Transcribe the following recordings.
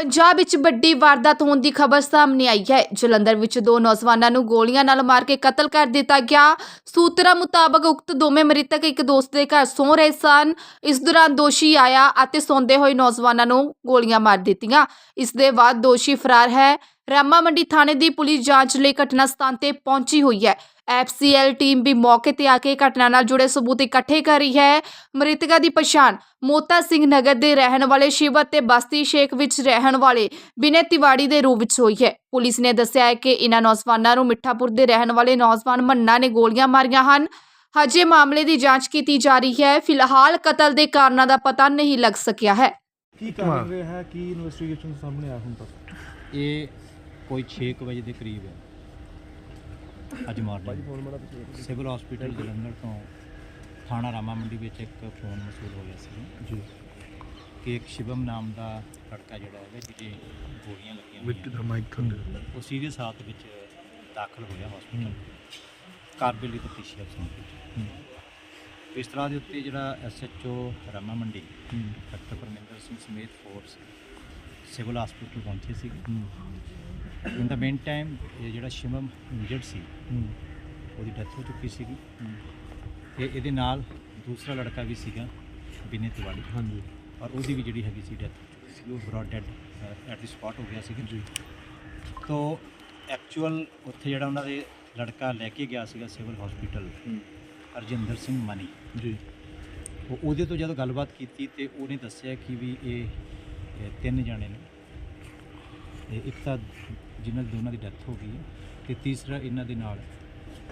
ਪੰਜਾਬ ਵਿੱਚ ਵੱਡੀ ਵਾਰਦਾਤ ਹੋਣ ਦੀ ਖਬਰ ਸਾਹਮਣੇ ਆਈ ਹੈ। ਜਲੰਧਰ ਵਿੱਚ ਦੋ ਨੌਜਵਾਨਾਂ ਨੂੰ ਗੋਲੀਆਂ ਨਾਲ ਮਾਰ ਕੇ ਕਤਲ ਕਰ ਦਿੱਤਾ ਗਿਆ। ਸੂਤਰਾਂ ਮੁਤਾਬਕ ਉਕਤ ਦੋਵੇਂ ਮ੍ਰਿਤਕ ਇੱਕ ਦੋਸਤ ਦੇ ਘਰ ਸੌਂ ਰਹੇ ਸਨ। ਇਸ ਦੌਰਾਨ ਦੋਸ਼ੀ ਆਇਆ ਅਤੇ ਸੌਂਦੇ ਹੋਏ ਨੌਜਵਾਨਾਂ ਨੂੰ ਗੋਲੀਆਂ ਮਾਰ ਦਿੱਤੀਆਂ। ਇਸ ਦੇ ਬਾਅਦ ਦੋਸ਼ੀ ਫਰਾਰ ਹੈ। ਰਾਮਾ ਮੰਡੀ ਥਾਣੇ ਦੀ ਪੁਲਿਸ ਜਾਂਚ ਲਈ ਘਟਨਾ ਸਥਾਨ ਤੇ ਪਹੁੰਚੀ ਹੋਈ ਹੈ। ਐਫਸੀਐਲ ਟੀਮ ਵੀ ਮੌਕੇ ਤੇ ਆ ਕੇ ਘਟਨਾ ਨਾਲ ਜੁੜੇ ਸਬੂਤ ਇਕੱਠੇ ਕਰ ਰਹੀ ਹੈ। ਮ੍ਰਿਤਕਾਂ ਦੀ ਪਛਾਣ ਮੋਤਾ ਸਿੰਘ ਨਗਰ ਦੇ ਰਹਿਣ ਵਾਲੇ ਸ਼ਿਵ ਅਤੇ ਬਸਤੀ ਸ਼ੇਖ ਵਿੱਚ ਰਹਿਣ ਵਾਲੇ ਬਿਨੇ ਤਿਵਾੜੀ ਦੇ ਰੂਪ ਵਿੱਚ ਹੋਈ ਹੈ। ਪੁਲਿਸ ਨੇ ਦੱਸਿਆ ਹੈ ਕਿ ਇਹਨਾਂ ਨੌਜਵਾਨਾਂ ਨੂੰ ਮਿੱਠਾਪੁਰ ਦੇ ਰਹਿਣ ਵਾਲੇ ਨੌਜਵਾਨ ਮੰਨਾ ਨੇ ਗੋਲੀਆਂ ਮਾਰੀਆਂ ਹਨ। ਹਜੇ ਮਾਮਲੇ ਦੀ ਜਾਂਚ ਕੀਤੀ ਜਾ ਰਹੀ ਹੈ। ਫਿਲਹਾਲ ਕਤਲ ਦੇ ਕਾਰਨਾਂ ਦਾ ਪਤਾ ਨਹੀਂ ਲੱਗ ਸਕਿਆ ਹੈ। ਕੀ ਕਾਰਨ ਰਿਹਾ ਹੈ? ਕੀ ਇਨਵੈਸਟੀਗੇਸ਼ਨ ਸਾਹਮਣੇ ਆਇਆ ਹੁਣ ਤੱਕ? ਇਹ ਕੋਈ 6 ਕੁ ਵਜੇ ਦੇ ਕਰੀਬ ਹੈ। ਅੱਜ ਮਾਰਨਿੰਗ ਸਿਵਲ ਹਸਪੀਟਲ ਜਲੰਧਰ ਤੋਂ ਥਾਣਾ ਰਾਮਾ ਮੰਡੀ ਵਿੱਚ ਇੱਕ ਫੋਨ ਮਸੂਲ ਹੋ ਗਿਆ ਸੀ। ਜੀ। ਕਿ ਇੱਕ ਸ਼ਿਵਮ ਨਾਮ ਦਾ ਲੜਕਾ ਜਿਹੜਾ ਹੈਗਾ ਜਿਹਦੇ ਗੋਲੀਆਂ ਲੱਗੀਆਂ ਵਿੱਚ ਦਾ ਮਾਈਕ ਥੱਲੇ ਉਹ ਸੀਰੀਅਸ ਹਾਲਤ ਵਿੱਚ ਦਾਖਲ ਹੋਇਆ ਹਸਪੀਟਲ ਕਾਰਬਿਲੀ ਤਫਤੀਸ਼ੀ ਅਫਸਰ ਇਸ ਤਰ੍ਹਾਂ ਦੇ ਉੱਤੇ ਜਿਹੜਾ ਐਸਐਚਓ ਰਾਮਾ ਮੰਡੀ ਡਾਕਟਰ ਪਰਮਿੰਦਰ ਸਿੰਘ ਸਮੇਤ ਫੋਰਸ ਸਿਵਲ ਹਸਪੀਟਲ ਪਹੁੰਚੇ ਸੀ ਇਨ ਦਾ ਮੇਨ ਟਾਈਮ ਇਹ ਜਿਹੜਾ ਸ਼ਿਵਮ ਇੰਜਰਡ ਸੀ ਉਹਦੀ ਡੈਥ ਹੋ ਚੁੱਕੀ ਸੀਗੀ। ਤੇ ਇਹਦੇ ਨਾਲ ਦੂਸਰਾ ਲੜਕਾ ਵੀ ਸੀਗਾ ਬਿਨੇ ਤਿਵਾੜੀ। ਹਾਂਜੀ। ਔਰ ਉਹਦੀ ਵੀ ਜਿਹੜੀ ਹੈਗੀ ਸੀ ਡੈਥ ਹੋ ਚੁੱਕੀ ਸੀ ਉਹ brought dead at the spot ਹੋ ਗਿਆ ਸੀਗਾ। ਜੀ। ਤੋ ਐਕਚੁਅਲ ਉੱਥੇ ਜਿਹੜਾ ਉਹਨਾਂ ਦੇ ਲੜਕਾ ਲੈ ਕੇ ਗਿਆ ਸੀਗਾ ਸਿਵਲ ਹਸਪੀਟਲ ਅਰਜਿੰਦਰ ਸਿੰਘ ਮਨੀ। ਜੀ। ਉਹ ਉਹਦੇ ਤੋਂ ਜਦੋਂ ਗੱਲਬਾਤ ਕੀਤੀ ਤੇ ਉਹਨੇ ਦੱਸਿਆ ਕਿ ਵੀ ਇਹ ਇਹ ਤਿੰਨ ਜਾਣੇ ਨੇ। ਤੇ ਇੱਕ ਤਾਂ ਜਿਨ੍ਹਾਂ ਦੀ ਦੋਨਾਂ ਦੀ ਡੈਥ ਹੋ ਗਈ ਹੈ ਤੇ ਤੀਸਰਾ ਇਹਨਾਂ ਦੇ ਨਾਲ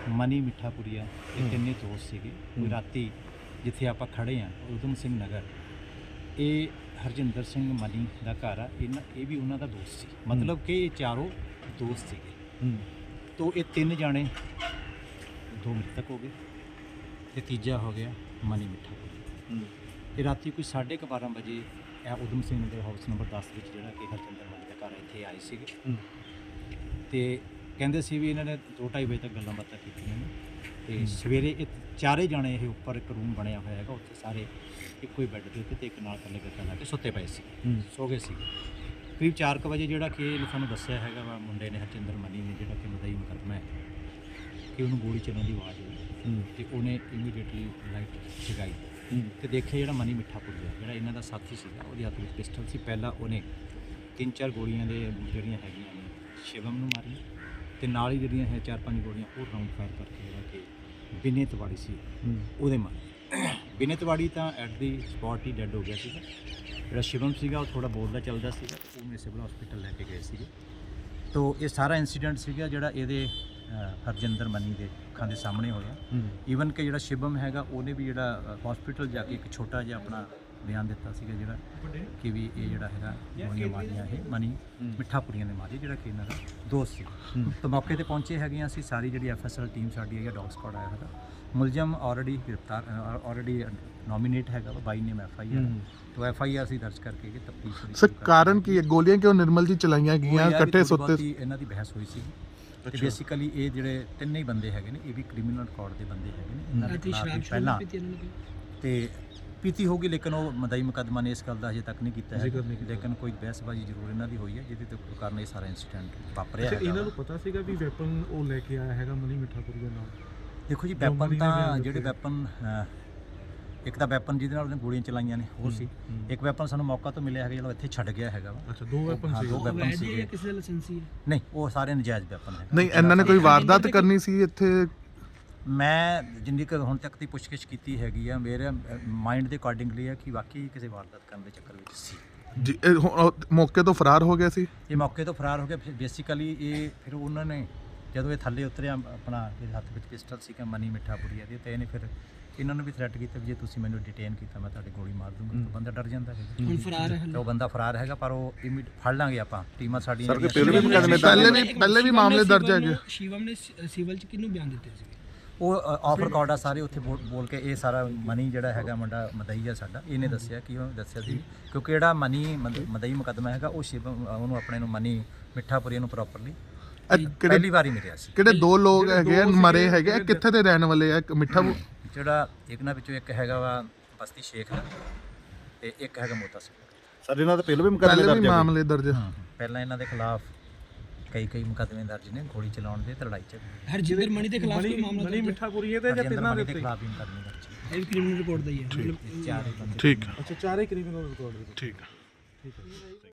ਮਨੀ ਮਿੱਠਾਪੁਰੀਆ ਇਹ ਤਿੰਨੇ ਦੋਸਤ ਸੀਗੇ। ਕੋਈ ਰਾਤੀ ਜਿੱਥੇ ਆਪਾਂ ਖੜੇ ਆ ਉਦਮ ਸਿੰਘ ਨਗਰ ਇਹ ਹਰਜਿੰਦਰ ਸਿੰਘ ਮਨੀ ਦਾ ਘਰ ਆ। ਇਹਨਾਂ ਇਹ ਵੀ ਉਹਨਾਂ ਦਾ ਦੋਸਤ ਸੀ। ਮਤਲਬ ਕਿ ਇਹ ਚਾਰੋਂ ਦੋਸਤ ਸੀਗੇ। ਤੋ ਇਹ ਤਿੰਨ ਜਾਣੇ ਦੋ ਮ੍ਰਿਤਕ ਹੋ ਗਏ ਤੇ ਤੀਜਾ ਹੋ ਗਿਆ ਮਨੀ ਮਿੱਠਾ ਹੂੰ। ਤੇ ਰਾਤੀ ਕੋਈ 12:30 ਵਜੇ ਇਹ ਉਦਮ ਸਿੰਘ ਦੇ ਹਾਊਸ ਨੰਬਰ 10 ਵਿੱਚ ਜਿਹੜਾ ਕਿ ਹਰਚੰਦਰ ਮਨੀ ਦਾ ਘਰ ਇੱਥੇ ਆਏ ਸੀਗੇ। ਤੇ ਕਹਿੰਦੇ ਸੀ ਵੀ ਇਹਨਾਂ ਨੇ 2:30 ਵਜੇ ਤੱਕ ਗੱਲਾਂ ਬਾਤਾਂ ਕੀਤੀਆਂ ਨੇ। ਤੇ ਸਵੇਰੇ ਇਹ ਚਾਰੇ ਜਾਣੇ ਇਹ ਉੱਪਰ ਇੱਕ ਰੂਮ ਬਣਿਆ ਹੋਇਆ ਹੈਗਾ ਉੱਥੇ ਸਾਰੇ ਇੱਕੋ ਹੀ ਬੈੱਡ ਦੇ ਉੱਤੇ ਤੇ ਇੱਕ ਨਾਲ ਥੱਲੇ ਗੱਦਾ ਲਾ ਕੇ ਸੁੱਤੇ ਪਏ ਸੀ ਸੋ ਗਏ ਸੀ। ਕਰੀਬ 4 ਵਜੇ ਜਿਹੜਾ ਕਿ ਇਹਨੇ ਸਾਨੂੰ ਦੱਸਿਆ ਹੈਗਾ ਵਾ ਮੁੰਡੇ ਨੇ ਹਰਚੰਦਰ ਮਨੀ ਨੇ ਜਿਹੜਾ ਕਿ ਮਦਈ ਮੁਕੱਦਮਾ ਹੈ ਕਿ ਉਹਨੂੰ ਗੋਲੀ ਚੱਲਣ ਦੀ ਆਵਾਜ਼ ਆਈ। ਤੇ ਉਹਨੇ ਇਮੀਡੀਏਟਲੀ ਲਾਈਟ ਜਗਾਈ। ਤੇ ਦੇਖਿਆ ਜਿਹੜਾ ਮਨੀ ਮਿੱਠਾ ਪੁੱਜਿਆ ਜਿਹੜਾ ਇਹਨਾਂ ਦਾ ਸਾਥੀ ਸੀਗਾ ਉਹਦੇ ਹੱਥ ਵਿੱਚ ਪਿਸਟਲ ਸੀ। ਪਹਿਲਾਂ ਉਹਨੇ ਤਿੰਨ ਚਾਰ ਗੋਲੀਆਂ ਦੇ ਜਿਹੜੀਆਂ ਹੈਗੀਆਂ ਨੇ ਸ਼ਿਵਮ ਨੂੰ ਮਾਰੀਆਂ ਤੇ ਨਾਲ ਹੀ ਜਿਹੜੀਆਂ ਹੈ ਚਾਰ ਪੰਜ ਗੋਲੀਆਂ ਉਹ ਰਾਉਂਡ ਫਾਇਰ ਕਰਕੇ ਜਿਹੜਾ ਕਿ ਬਿਨੇ ਤਵਾੜੀ ਸੀ ਉਹਦੇ ਮਾਰੇ। ਬਿਨੇ ਤਵਾੜੀ ਤਾਂ ਐਟ ਦੀ ਸਪੌਟ ਹੀ ਡੈੱਡ ਹੋ ਗਿਆ ਸੀਗਾ। ਜਿਹੜਾ ਸ਼ਿਵਮ ਸੀਗਾ ਉਹ ਥੋੜਾ ਬੋਲਦਾ ਚੱਲਦਾ ਸੀਗਾ ਉਹਨੂੰ ਸਿਵਲ ਹਸਪੀਟਲ ਲੈ ਕੇ ਗਏ ਸੀਗੇ। ਤੋ ਇਹ ਸਾਰਾ ਇਨਸੀਡੈਂਟ ਸੀਗਾ ਜਿਹੜਾ ਇਹਦੇ ਹਰਜਿੰਦਰ ਮਨੀ ਦੇ ਅੱਖਾਂ ਦੇ ਸਾਹਮਣੇ ਹੋਇਆ। ਈਵਨ ਕਿ ਜਿਹੜਾ ਸ਼ਿਵਮ ਹੈਗਾ ਉਹਨੇ ਵੀ ਜਿਹੜਾ ਹਸਪੀਟਲ ਜਾ ਕੇ ਇੱਕ ਛੋਟਾ ਜਿਹਾ ਆਪਣਾ ਬਿਆਨ ਦਿੱਤਾ ਸੀਗਾ ਜਿਹੜਾ ਕਿ ਵੀ ਇਹ ਜਿਹੜਾ ਹੈਗਾ ਗੋਲੀਆਂ ਮਾਰੀਆਂ ਇਹ ਮਨੀ ਮਿੱਠਾਪੁਰੀਆਂ ਨੇ ਮਾਰੀ ਜਿਹੜਾ ਕਿ ਇਹਨਾਂ ਦਾ ਦੋਸਤ ਸੀ। ਤਾਂ ਮੌਕੇ ਤੇ ਪਹੁੰਚੇ ਹੈਗੇ ਅਸੀਂ ਸਾਰੀ ਜਿਹੜੀ ਐਫਐਸਐਲ ਟੀਮ ਸਾਡੀ ਹੈਗੀ ਡੌਗ ਸਕਾਡ ਆਇਆ ਹੈਗਾ ਮੁਲਜ਼ਮ ਆਲਰੇਡੀ ਗ੍ਰਿਫਤਾਰ ਆਲਰੇਡੀ ਨੋਮੀਨੇਟ ਹੈਗਾ ਬਾਈ ਨੇਮ ਐਫ ਆਈ ਆਰ ਹੂੰ। ਤੋਂ ਐਫ ਆਈ ਆਰ ਸੀ ਦਰਜ ਕਰਕੇ ਕਿ ਤਫਤੀਸ਼ ਸਰ ਕਾਰਨ ਕੀ ਹੈ? ਗੋਲੀਆਂ ਕਿਉਂ ਨਿਰਮਲ ਜੀ ਚਲਾਈਆਂ ਗਈਆਂ ਇਕੱਠੇ ਸੁੱਤੇ ਇਹਨਾਂ ਦੀ ਬਹਿਸ ਹੋਈ ਸੀ। ਤੇ। ਬੇਸਿਕਲੀ ਇਹ ਜਿਹੜੇ ਤਿੰਨੇ ਹੀ ਬੰਦੇ ਹੈਗੇ ਨੇ ਇਹ ਵੀ ਕ੍ਰਿਮੀਨਲ ਰਿਕਾਰਡ ਦੇ ਬੰਦੇ ਹੈਗੇ ਨੇ ਇਹਨਾਂ ਦੇ ਖਿਲਾਫ ਵੀ ਪਹਿਲਾਂ ਤੇ ਪੀਤੀ ਹੋਗੀ ਲੇਕਿਨ ਉਹ ਮਦਈ ਮੁਕੱਦਮਾ ਨੇ ਇਸ ਗੱਲ ਦਾ ਅਜੇ ਤੱਕ ਨਹੀਂ ਕੀਤਾ ਹੈ। ਲੇਕਿਨ ਕੋਈ ਬਹਿਸਬਾਜ਼ੀ ਜ਼ਰੂਰ ਇਹਨਾਂ ਦੀ ਹੋਈ ਹੈ ਜਿਹਦੇ ਤੇ ਕਾਰਨ ਇਹ ਸਾਰਾ ਇਨਸੀਡੈਂਟ ਵਾਪਰਿਆ ਹੈਗਾ ਇਹਨਾਂ। ਨੂੰ ਪਤਾ ਸੀਗਾ ਵੀ ਵੈਪਨ ਉਹ ਲੈ ਕੇ ਆਇਆ ਹੈਗਾ ਮਨੀ ਮਿੱਠਾਪੁਰੀ ਦੇ ਨਾਲ ਦੇਖੋ ਜੀ ਵੈਪਨ ਤਾਂ ਜਿਹੜੇ। ਵੈਪਨ ਇੱਕ ਤਾਂ ਵੈਪਨ ਜਿਹਦੇ ਨਾਲ ਉਹਨੇ ਗੋਲੀਆਂ ਚਲਾਈਆਂ ਨੇ ਉਹ ਸੀ। ਇੱਕ ਵੈਪਨ ਸਾਨੂੰ ਮੌਕਾ ਤੋਂ ਮਿਲਿਆ ਹੈਗਾ ਜਿਹੜਾ ਇੱਥੇ ਛੱਡ ਗਿਆ ਹੈਗਾ ਵਾ। ਅੱਛਾ ਦੋ ਵੈਪਨ ਸੀ। ਦੋ ਵੈਪਨ ਸੀਗੇ। ਕਿਸੇ ਲਾਇਸੈਂਸੀ ਹੈ ਨਹੀਂ ਉਹ ਸਾਰੇ ਨਜਾਇਜ਼ ਵੈਪਨ ਹੈ ਨਹੀਂ ਇਹਨਾਂ ਨੇ ਕੋਈ ਵਾਰਦਾਤ ਕਰਨੀ ਸੀ ਇੱਥੇ? ਮੈਂ ਜਿੰਨੀ ਕੁ ਹੁਣ ਤੱਕ ਦੀ ਪੁੱਛਗਿੱਛ ਕੀਤੀ ਹੈਗੀ ਆ ਮੇਰੇ ਮਾਈਂਡ ਦੇ ਅਕੋਰਡਿੰਗਲੀ ਹੈ ਕਿ ਵਾਕਈ ਕਿਸੇ ਵਾਰਦਾਤ ਕਰਨ ਦੇ ਚੱਕਰ ਵਿੱਚ ਸੀ। ਜੀ, ਇਹ ਹੁਣ ਉਹ ਮੌਕੇ ਤੋਂ ਫਰਾਰ ਹੋ ਗਿਆ ਸੀ? ਇਹ ਮੌਕੇ ਤੋਂ ਫਰਾਰ ਹੋ ਗਿਆ ਬੇਸਿਕਲੀ ਇਹ ਫਿਰ ਉਹਨਾਂ ਨੇ ਜਦੋਂ ਇਹ ਥੱਲੇ ਉਤਰਿਆ ਆਪਣਾ ਇਹਦੇ ਹੱਥ ਵਿੱਚ ਪਿਸਟਲ ਸੀਗਾ ਮਨੀ ਮਿੱਠਾਪੁਰੀਆ ਦੇ ਤੇ ਇਹਨੇ ਫਿਰ ਇਹਨਾਂ ਨੂੰ ਵੀ ਥ੍ਰੈਟ ਕੀਤਾ ਵੀ ਜੇ ਤੁਸੀਂ ਮੈਨੂੰ ਡਿਟੇਨ ਕੀਤਾ ਮੈਂ ਤੁਹਾਡੇ ਗੋਲੀ ਮਾਰ ਦੂੰਗਾ। ਤਾਂ ਬੰਦਾ ਡਰ ਜਾਂਦਾ ਹੈ ਹੁਣ ਫਰਾਰ ਹੈ। ਤੇ ਉਹ ਬੰਦਾ ਫਰਾਰ ਹੈਗਾ ਪਰ ਉਹ ਇਮੀਡ ਫੜ ਲਾਂਗੇ ਆਪਾਂ। ਟੀਮਾਂ ਸਾਡੀਆਂ ਸਰ, ਪਹਿਲੇ ਵੀ ਮੁਕੱਦਮੇ ਪਹਿਲੇ ਵੀ ਪਹਿਲੇ ਵੀ ਮਾਮਲੇ ਦਰਜ ਹੈਗੇ। ਸ਼ਿਵਮ ਨੇ ਸਿਵਲ ਚ ਕਿਹਨੂੰ ਬਿਆਨ ਦਿੱਤੇ ਸੀ ਉਹ ਆਫ ਰਿਕਾਰਡ ਆ ਸਾਰੇ ਉੱਥੇ ਬੋਲ ਬੋਲ ਕੇ ਇਹ ਸਾਰਾ ਮਨੀ ਜਿਹੜਾ ਹੈਗਾ ਮੁੰਡਾ ਮਦਈ ਆ ਸਾਡਾ। ਇਹਨੇ ਦੱਸਿਆ ਕਿ ਉਹ ਦੱਸਿਆ ਸੀ ਕਿਉਂਕਿ ਜਿਹੜਾ ਮਨੀ ਮਦ- ਮਦਈ ਮੁਕੱਦਮਾ ਹੈਗਾ ਉਹ ਸ਼ਿਵ ਉਹਨੂੰ ਆਪਣੇ ਨੂੰ ਮਨੀ ਮਿੱਠਾਪੁਰੀ ਨੂੰ ਪ੍ਰੋਪਰਲੀ ਇਹ ਕਿਹੜੇ ਪਹਿਲੀ ਵਾਰੀ ਮਿਲਿਆ ਸੀ। ਕਿਹੜੇ ਦੋ ਲੋਕ ਹੈਗੇ ਆ, ਮਰੇ ਹੈਗੇ ਆ, ਕਿੱਥੇ ਦੇ ਰਹਿਣ ਵਾਲੇ ਆ? ਇੱਕ ਮਿੱਠਾ ਜਿਹੜਾ ਇਹਨਾਂ ਵਿੱਚੋਂ ਇੱਕ ਹੈਗਾ ਵਾ ਬਸਤੀ ਸ਼ੇਖ ਦਾ ਤੇ ਇੱਕ ਹੈਗਾ ਮੋਤਾ ਸਿੰਘ। ਸਾਡੇ ਨਾਲ ਤਾਂ ਪਹਿਲਾਂ ਵੀ ਮੁਕੱਦਮੇ ਪਹਿਲੇ ਦਰਜ ਵੀ ਆ ਮਾਮਲੇ ਦਰਜ ਹੈ ਪਹਿਲਾਂ ਇਹਨਾਂ ਦੇ ਖਿਲਾਫ ਕਈ ਕਈ ਮੁਕੱਦਮੇ ਦਰਜ ਨੇ ਗੋਲੀ ਚਲਾਉਣ ਦੇ ਤੇ ਲੜਾਈ ਦੇ। ਹਰਜਿੰਦਰ ਮਣੀ ਦੇ ਖਿਲਾਫ ਕੋਈ ਮਾਮਲਾ ਮਣੀ ਦਰਜ? ਮਿੱਠਾ ਪੁਰੀ ਤੇ ਜਾਂ ਤਿੰਨਾਂ ਦੇ ਦੇ ਖਿਲਾਫ ਵੀ ਮੁਕੱਦਮੇ ਦਰਜ ਨੇ। ਇਹ ਵੀ ਕ੍ਰਿਮੀਨਲ ਰਿਪੋਰਟ ਦਾ ਹੀ ਹੈ ਮਤਲਬ ਇਹ ਚਾਰ ਹੀ ਬੰਦੇ ਠੀਕ। ਅੱਛਾ ਚਾਰੇ ਕ੍ਰਿਮੀਨਲ ਰਿਕਾਰਡ ਠੀਕ ਠੀਕ ਹੈ